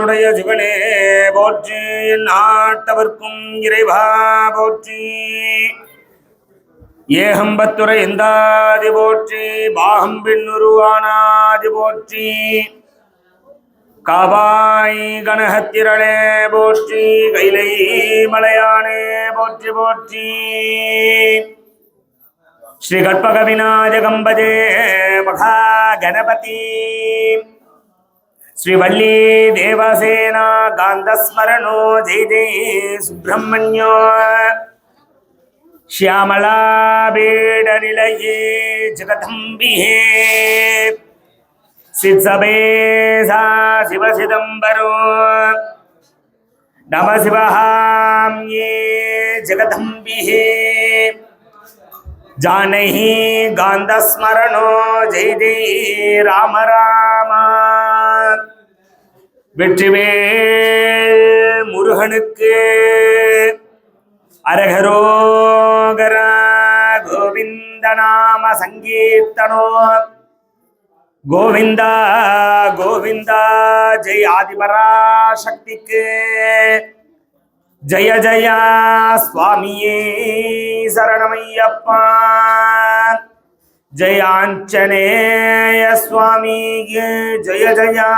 நாடுடைய சிவனே போற்றி நாட்டவர்க்கும் இறைவா போற்றி. ஏகம்பத்துறை எந்தாதி போற்றி பாகம்பின்னுருவானாதி போற்றி. காவாய் கனகத்திரளே போற்றி கைலை மலையானே போற்றி போற்றி. ஸ்ரீ கற்பகவிநாயகம்பதே மகா கணபதி श्रीवल्ली देवसेना गान्धस्मरणो जय जय सुब्रह्मण्यो। श्यामलाबीडनिलये जगदम्बिहे। शिव शिवसिदम्बरो नम शिवहाम्ये जगदंबिहे जानहि गान्धस्मरणो जय जय राम रामा। வெற்றிவேல் முருகனுக்கு அரகரோகர கோவிந்த நாம சங்கீர்த்தனோ. கோவிந்தா கோவிந்தா ஜெய் ஆதிபராசக்திக்கு. ஜெய ஜயா சுவாமியே சரணமையப்பா ஜெய ஆஞ்சநேய சுவாமிக்கு ஜய ஜயா.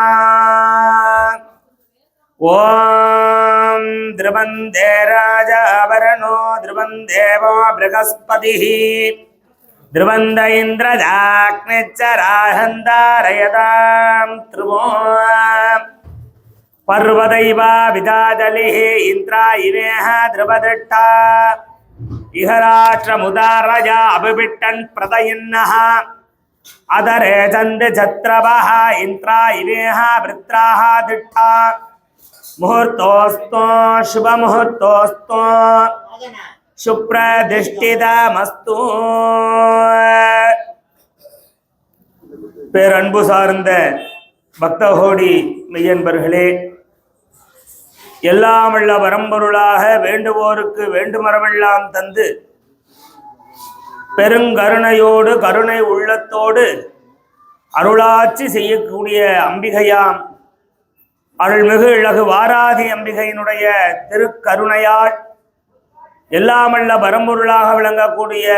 ஓம் திருவந்தே ராஜாவரணோ திருவம் தேவோ பிருகஸ்பதி திருவந்த இந்திரஜாக்னிச்சராஹந்தாரயதாம் திருவோ பர்வதைவா விதாதலி இந்திரா இமேஹ திருவதிட்டா இஹராஷ்டிரமுதாரஜா அபிபிட்டன் பிரதயின்னஹ. அதரே சந்து சத்ரவஹ இந்திரா இமேஹ விருத்ராஹ திட்டா முகூர்த்தோஸ்தோ சுப முகூர்த்தோஸ்தோ சுப்ரதிஷ்டிதமஸ்து பேரன்பு சார்ந்த பக்தகோடி மெய்யன்பர்களே எல்லாம் உள்ள வரம்பொருளாக வேண்டுவோருக்கு வேண்டுமரமெல்லாம் தந்து பெருங்கருணையோடு கருணை உள்ளத்தோடு அருளாட்சி செய்யக்கூடிய அம்பிகையாம் அருள்மிகு இழகு வாராதி அம்பிகையினுடைய திருக்கருணையால் எல்லாமல்ல பரம்பொருளாக விளங்கக்கூடிய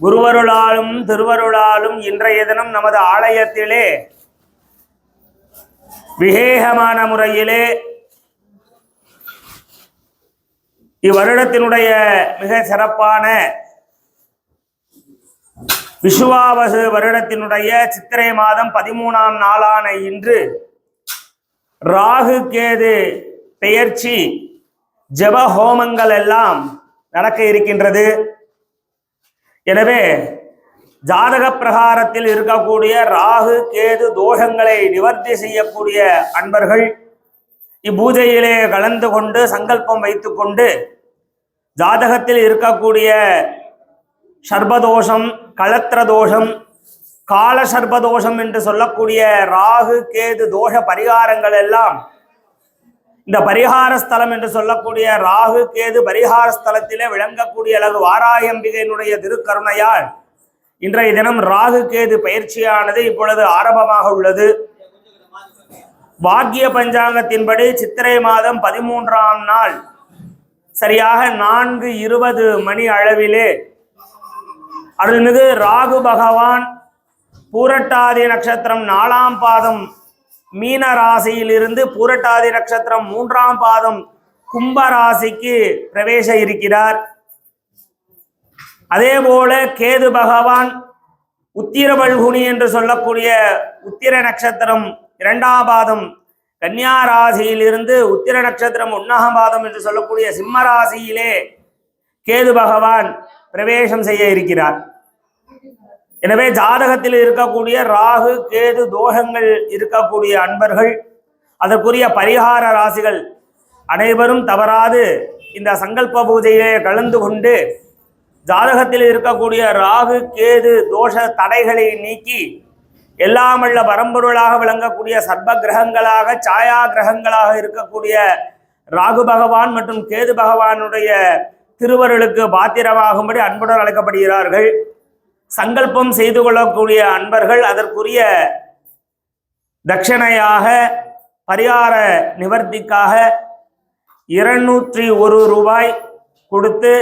குருவருளாலும் திருவருளாலும் இன்றைய தினம் நமது ஆலயத்திலே விகேகமான முறையிலே இவ்வருடத்தினுடைய மிக சிறப்பான விசுவாவசு வருடத்தினுடைய சித்திரை மாதம் பதிமூணாம் நாளான இன்று ராகு கேது பெயர்ச்சி ஜப ஹோமங்கள் எல்லாம் நடக்க இருக்கின்றது. எனவே ஜாதக பிரகாரத்தில் இருக்கக்கூடிய ராகு கேது தோஷங்களை நிவர்த்தி செய்யக்கூடிய அன்பர்கள் இப்பூஜையிலே கலந்து கொண்டு சங்கல்பம் வைத்துக்கொண்டு ஜாதகத்தில் இருக்கக்கூடிய சர்பதோஷம் களத்திர தோஷம் கால சர்பதோஷம் என்று சொல்லக்கூடிய ராகு கேது தோஷ பரிகாரங்கள் எல்லாம் இந்த பரிகார ஸ்தலம் என்று சொல்லக்கூடிய ராகு கேது பரிகார ஸ்தலத்திலே விளங்கக்கூடிய அளவு வாராயம்பிகையினுடைய திருக்கருணையால் இன்றைய தினம் ராகு கேது பயிற்சியானது இப்பொழுது ஆரம்பமாக உள்ளது. வாக்கிய பஞ்சாங்கத்தின்படி சித்திரை மாதம் பதிமூன்றாம் நாள் சரியாக நான்கு இருபது மணி அளவிலே அருள்மிகு ராகு பகவான் பூரட்டாதி நட்சத்திரம் நாலாம் பாதம் மீன ராசியிலிருந்து பூரட்டாதி நட்சத்திரம் மூன்றாம் பாதம் கும்ப ராசிக்கு பிரவேச இருக்கிறார். அதே போல கேது பகவான் உத்திரபல்குனி என்று சொல்லக்கூடிய உத்திர நட்சத்திரம் இரண்டாம் பாதம் கன்னியா ராசியிலிருந்து உத்திர நட்சத்திரம் ஒன்னாம் பாதம் என்று சொல்லக்கூடிய சிம்ம ராசியிலே கேது பகவான் பிரவேசம் செய்ய இருக்கிறார். எனவே ஜாதகத்தில் இருக்கக்கூடிய ராகு கேது தோஷங்கள் இருக்கக்கூடிய அன்பர்கள் அதற்குரிய பரிகார ராசிகள் அனைவரும் தவறாது இந்த சங்கல்ப பூஜையிலே கலந்து கொண்டு ஜாதகத்தில் இருக்கக்கூடிய ராகு கேது தோஷ தடைகளை நீக்கி எல்லாமல்ல பரம்பொருளாக விளங்கக்கூடிய சர்ப கிரகங்களாக சாயா கிரகங்களாக இருக்கக்கூடிய ராகு பகவான் மற்றும் கேது பகவானுடைய திருவருளுக்கு பாத்திரமாகும்படி அன்புடன் அழைக்கப்படுகிறார்கள். சங்கல்பம் செய்து கொள்ளக்கூடிய அன்பர்கள் அதற்குரிய தட்சணையாக பரிகார நிவர்த்திக்காக இருநூற்றி ஒரு ரூபாய் கொடுத்து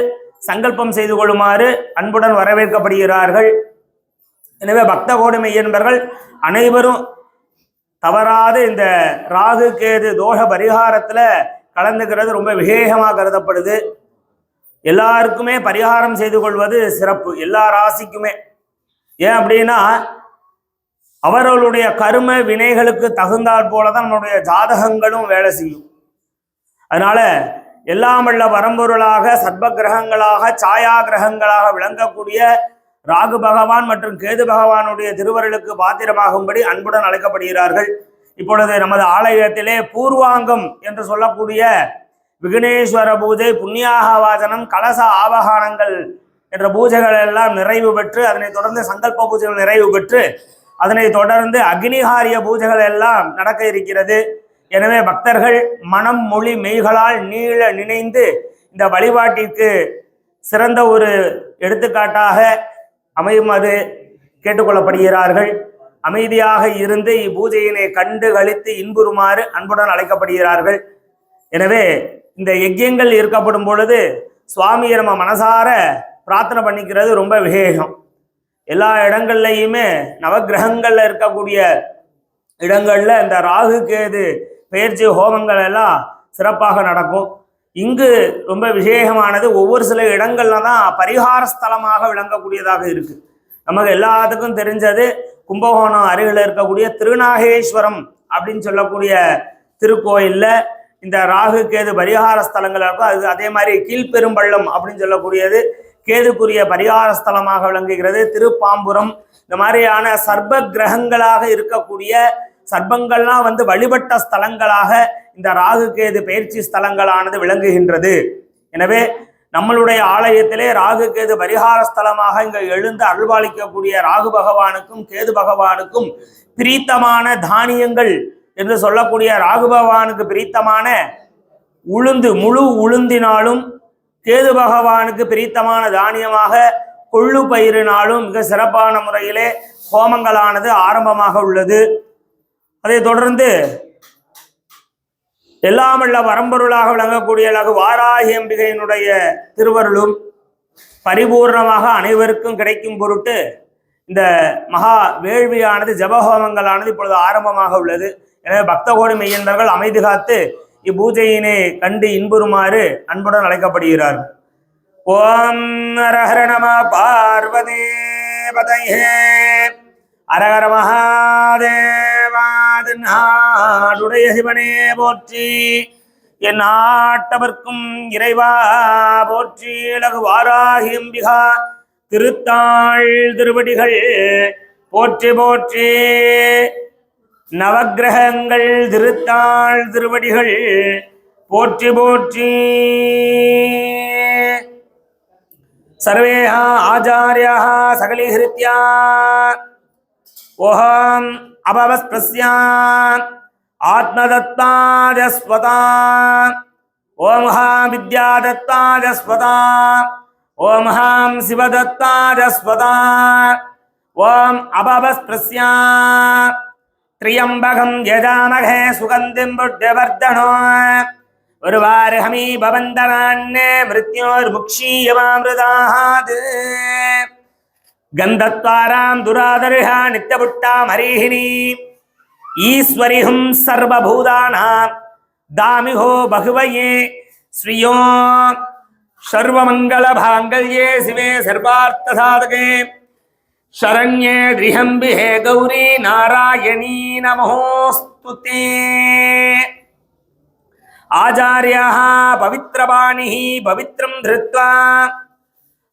சங்கல்பம் செய்து கொள்ளுமாறு அன்புடன் வரவேற்கப்படுகிறார்கள். எனவே பக்த கோடுமை என்பர்கள் அனைவரும் தவறாது இந்த ராகு கேது தோஷ பரிகாரத்தில் கலந்துக்கிறது. ரொம்ப விசேஷமாக கருதப்படுது. எல்லாருக்குமே பரிகாரம் செய்து கொள்வது சிறப்பு. எல்லா ராசிக்குமே. ஏன் அப்படின்னா அவர்களுடைய கரும வினைகளுக்கு தகுந்தாற் போல தான் நம்மளுடைய ஜாதகங்களும் வேலை செய்யும். அதனால எல்லாம் வல்ல வரம்பொருளாக சர்ப கிரகங்களாக சாயா கிரகங்களாக விளங்கக்கூடிய ராகு பகவான் மற்றும் கேது பகவானுடைய திருவருளுக்கு பாத்திரமாகும்படி அன்புடன் அழைக்கப்படுகிறார்கள். இப்பொழுது நமது ஆலயத்திலே பூர்வாங்கம் என்று சொல்லக்கூடிய விக்னேஸ்வர பூஜை புண்ணியாக வாசனம் கலச ஆவகானங்கள் என்ற பூஜைகள் எல்லாம் நிறைவு பெற்று அதனைத் தொடர்ந்து சங்கல்ப பூஜைகள் நிறைவு பெற்று அதனைத் தொடர்ந்து அக்னிகாரிய பூஜைகள் எல்லாம் நடக்க இருக்கிறது. எனவே பக்தர்கள் மனம் மொழி மெய்களால் நீள நினைந்து இந்த வழிபாட்டிற்கு சிறந்த ஒரு எடுத்துக்காட்டாக அமையுமாறு கேட்டுக்கொள்ளப்படுகிறார்கள். அமைதியாக இருந்து இப்பூஜையினை கண்டு கழித்து இன்புறுமாறு அன்புடன் அழைக்கப்படுகிறார்கள். எனவே இந்த யஜ்யங்கள் இருக்கப்படும் பொழுது சுவாமியை நம்ம மனசார பிரார்த்தனை பண்ணிக்கிறது ரொம்ப விசேஷம். எல்லா இடங்கள்லையுமே நவகிரகங்களில் இருக்கக்கூடிய இடங்களில் இந்த ராகு கேது பெயர்ச்சி ஹோமங்கள் எல்லாம் சிறப்பாக நடக்கும். இங்கு ரொம்ப விசேஷமானது ஒவ்வொரு சில இடங்கள்ல தான் பரிகார ஸ்தலமாக விளங்கக்கூடியதாக இருக்கு. நமக்கு எல்லாத்துக்கும் தெரிஞ்சது கும்பகோணம் அருகில் இருக்கக்கூடிய திருநாகேஸ்வரம் அப்படின்னு சொல்லக்கூடிய திருக்கோயிலில் இந்த ராகு கேது பரிகார ஸ்தலங்கள் இருக்கும் அது அதே மாதிரி கீழ்பெரும்பள்ளம் அப்படின்னு சொல்லக்கூடியது கேதுக்குரிய பரிகார ஸ்தலமாக விளங்குகிறது. திருப்பாம்புரம் இந்த மாதிரியான சர்ப கிரகங்களாக இருக்கக்கூடிய சர்ப்பங்கள்லாம் வந்து வழிபட்ட ஸ்தலங்களாக இந்த ராகு கேது பயிற்சி ஸ்தலங்களானது விளங்குகின்றது. எனவே நம்மளுடைய ஆலயத்திலே ராகு கேது பரிகார ஸ்தலமாக இங்கே எழுந்து அருள்பாலிக்கக்கூடிய ராகு பகவானுக்கும் கேது பகவானுக்கும் பிரீத்தமான தானியங்கள் என்று சொல்லக்கூடிய ராகு பகவானுக்கு உளுந்து முழு உளுந்தினாலும் கேது பகவானுக்கு பிரித்தமான தானியமாக கொள்ளு பயிரினாலும் மிக சிறப்பான முறையிலே ஹோமங்களானது ஆரம்பமாக உள்ளது. அதை தொடர்ந்து எல்லாமல்ல வரம்பொருளாக விளங்கக்கூடிய லகு வாராகி அம்பிகையினுடைய திருவருளும் பரிபூர்ணமாக அனைவருக்கும் கிடைக்கும் பொருட்டு இந்த மகா வேள்வியானது ஜபஹோமங்களானது இப்பொழுது ஆரம்பமாக உள்ளது. எனவே பக்தகோடி மெய்யன்பர்கள் அமைதி காத்து இப்பூஜையினை கண்டு இன்புறுமாறு அன்புடன் அழைக்கப்படுகிறார். ஓம் ஹரஹர நம பார்வதி பதையே. அரகர மகாதேவாது சிவனே போற்றி. என் நாட்டவர்க்கும் இறைவா போற்றி. இலகு வாராகி அம்பிகா திருத்தாள் திருவடிகள் போற்றி போற்றி. நவக்கிரகங்கள் திருத்தாள் திருவடிகள். போற்றி போற்றி. சர்வே ஆச்சாரியா சகலீஹிருத்யா ஓஹம் அபவஸ்பிரஸ்யான் ஆத்மதத்தாஜஸ்வதா. ஓம் ஹாம் வித்யாதத்தாஜஸ்வதா ஓம் ஹாம் சிவதத்தாஜஸ்வதா. ஓம் அபவஸ்பிரஸ்யான் त्र्यम्बकं यजामहे सुगन्धिं बुद्ध्यवर्धनो उर्वार्हमि भवन्तनान्ये मृत्योर्मुक्षीयमामृतात् गन्धत्वारां दुरादर्हा नित्यपुट्टामरीहिणी ईश्वरिहुं सर्वभूतानां दामिहो बहुवये श्रियो। सर्वमङ्गलभाङ्गल्ये शिवे सर्वार्थसाधके। శరణ్యే ద్రిహంబి హే గౌరీ నారాయణీ నమోస్తు ఆచార్య పవిత్రపాణి పవిత్రం ధృత్వా.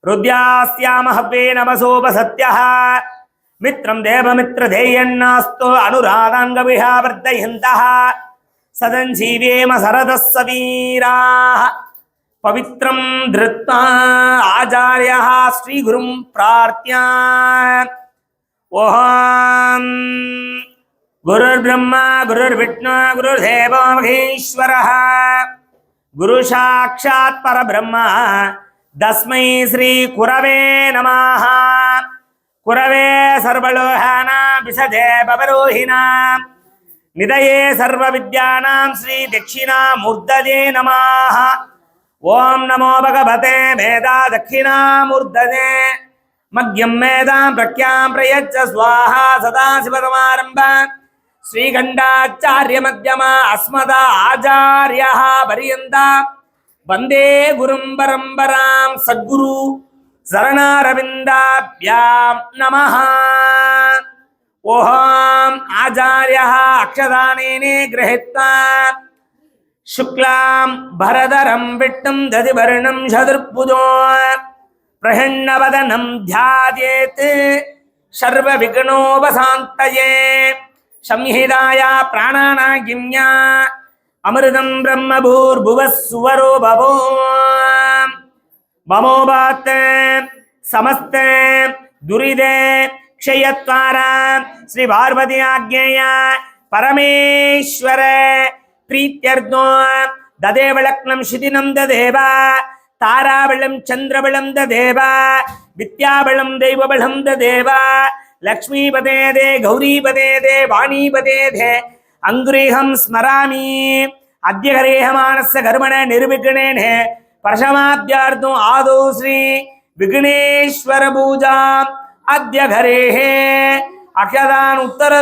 రుద్యాశ్యామహవ్యే నమసోపసత్య మిత్రం దేవమిత్రధేయన్నాస్తు అనురాగాంగవిహా వర్ధయంత సదంజీవేమ సరదస్సవీరా पवित्रं धृत्वा श्री गुरु प्रार्थ्या ओहं गुरुर्ब्रह्मा, गुरुर्विष्णु, गुरुर्देव महेश्वर। गुरु साक्षात परब्रह्म। तस्मै श्रीकुरवे नमः। कुरवे सर्वलोहाना, विशदे बवरोहिणा निदये सर्वविद्यानां श्रीदक्षिणामूर्धजे नमः। ஓம் நமோ பகவதே வேதா தட்சிணாமூர்த்ததே மக்யம் மேதாம் பிரக்யாம் பிரயச்ச ஸ்வாஹா சதா சிவதமாரம்ப. ஸ்ரீகண்டாச்சாரிய மத்தியமா அஸ்மத ஆச்சாரியா பரியந்தா. வந்தே குரும் பரம்பராம் சத்குரு சரணாரவிந்தாபியாம் நம ஓஹாம் ஆச்சாரியா அக்ஷதானேனே கிரகித்தான் शुक्लां भरधरं विट्टं दधिवर्णं शतुर्भुजो प्रहिण्णवदनं ध्यायेत् सर्वविघ्नोपशान्तये संहिताया प्राणानागिन्या अमृतं ब्रह्मभूर्भुवः सुवरो भवो ममोबात् समस्त दुरिदे क्षयत्वारा श्री पार्वती आज्ञेय परमेश्वर प्रीत्यर्गोदेवलक्नम शिदिनम ददेव। तारावलम चंद्रबलम ददेव। विद्याबलम दैवबलम ददेव। लक्ष्मी पदे दे गौरी पदे दे वाणी पदे दे। अंगुरेहम स्मरामि। अद्यघरेहमानस्य गर्मण निर्विघ्नेन आदो श्री विघ्नेश्वर पूजा। अद्य घरे। अक्षदान उत्तर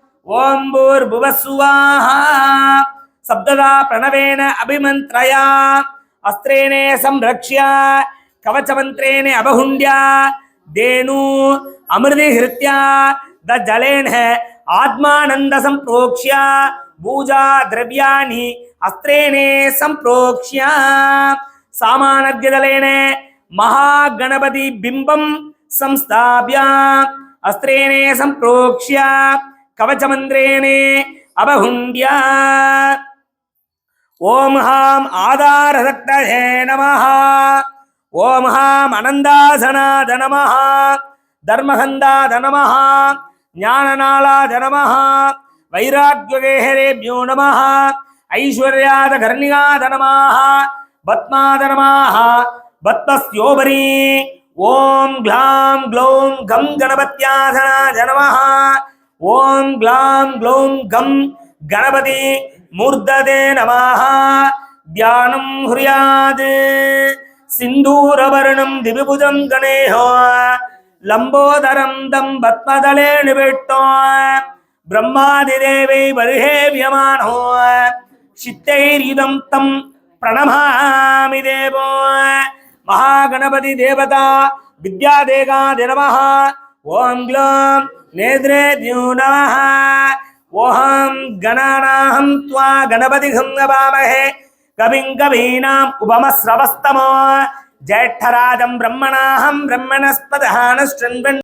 ओम भूर्भुव स्वाहा शब्ददा प्रणवेन अभिमंत्रया अस्त्रेणे संरक्ष्य। कवचमंत्रेणे अवहुंड्या देनु अमृति हृत्या द जलेन है आत्मानंद संप्रोक्ष्य। भूजा द्रव्याणि अस्त्रेणे संप्रोक्ष्य। सामानद्यदलेन महागणपति बिंबम संस्थाप्य। अस्त्रेणे संप्रोक्ष्या। கவச்சமந்திரேனே அபகுண்டியா. ஓம் ஹாம் ஆதாரசக்தே நமஹா. ஓம் ஹாம் அனந்தாசனாத நமஹா. தர்மகந்தாத நமஹா. ஞானநாளாத நமஹா. வைராக்கியகேஹரேபியோ நமஹா. ஐஸ்வர்யாத கர்ணிகாத நமாக பத்மாத நமாக பத்மஸ்யோபரி. ஓம் க்ளாம் க்ளோம் கம் கணபத்யாசனா ஜனமஹா ஓம் க்ளாம் க்ளோம் கம் கணபதி மூர்த்ததே நமாஹா. தியானம் ஹுரியாது. சிந்தூரவர்ணம் திவிபுஜம் கணேஹோ லம்போதரம் தம் பத்மதலே நிபிட்டோ பிரம்மாதி தேவை வருகே வியமானோ. சித்தைரிதம் தம் பிரணமாமி தேவோ. மகாகணபதி தேவதா வித்யாதேகா தினமஹா ఓం గ్లోం నేద్రేద్యూ నమ. ఓహం గణానాహం త్వా గణపతి హం నమామహే. కవిం కవీనాం ఉపమస్రవస్తమో జ్యేష్ఠరాజం బ్రహ్మణాహం బ్రహ్మణస్పదహానశ్చంద్రన్